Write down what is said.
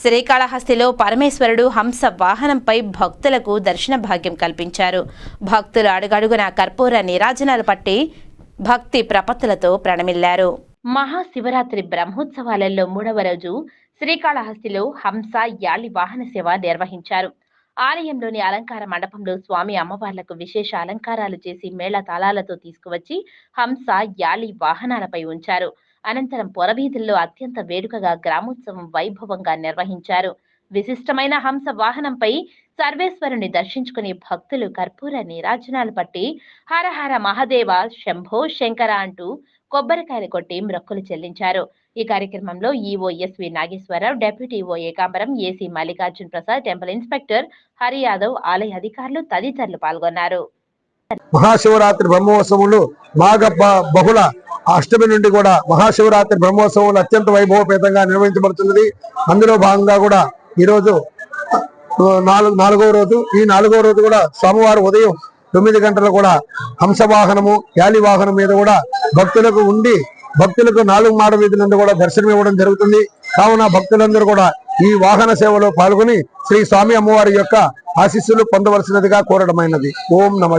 శ్రీకాళహస్తిలో పరమేశ్వరుడు హంస వాహనంపై భక్తులకు దర్శన భాగ్యం కల్పించారు. భక్తులు అడుగడుగున కర్పూర నీరాజనాలు పట్టి భక్తి ప్రపత్తులతో ప్రణమిల్లారు. మహాశివరాత్రి బ్రహ్మోత్సవాలలో మూడవ రోజు శ్రీకాళహస్తిలో హంస యాలి వాహన సేవ నిర్వహించారు. ఆలయంలోని అలంకార మండపంలో స్వామి అమ్మవార్లకు విశేష అలంకారాలు చేసి మేళ తాళాలతో తీసుకువచ్చి హంస యాలి వాహనాలపై ఉంచారు. అనంతరం పొరవీధుల్లో అత్యంత వేడుకగా గ్రామోత్సవం వైభవంగా నిర్వహించారు. విశిష్టమైన హంస వాహనంపై సర్వేశ్వరుని దర్శించుకుని భక్తులు కర్పూర నీరాజనాలు పట్టి హరహర మహదేవ శంభో శంకర అంటూ కొబ్బరికాయలు కొట్టి మ్రొక్కులు చెల్లించారు. ఈ కార్యక్రమంలో EO S V Nageswararao deputy EO Ekambaram AC Mallikarjun Prasad temple inspector Hari Yadav ఆలయ అధికారులు తదితరులు పాల్గొన్నారు. మహాశివరాత్రి బ్రహ్మోత్సవంలో బాగా బహుళ అష్టమి నుండి కూడా మహాశివరాత్రి బ్రహ్మోత్సవంలో అత్యంత వైభవపేతంగా నిర్వహించబడుతున్నది. అందులో భాగంగా కూడా ఈరోజు నాలుగు నాలుగవ రోజు ఈ నాలుగవ రోజు కూడా స్వామివారు ఉదయం తొమ్మిది గంటలు కూడా హంస వాహనము యాలి వాహనం మీద కూడా భక్తులకు ఉండి భక్తులకు నాలుగు మాడ వీధులందు కూడా దర్శనం ఇవ్వడం జరుగుతుంది. కావున భక్తులందరూ కూడా ఈ వాహన సేవలో పాల్గొని శ్రీ స్వామి అమ్మవారి యొక్క ఆశీస్సులు పొందవలసినదిగా కోరడమైనది. ఓం నమ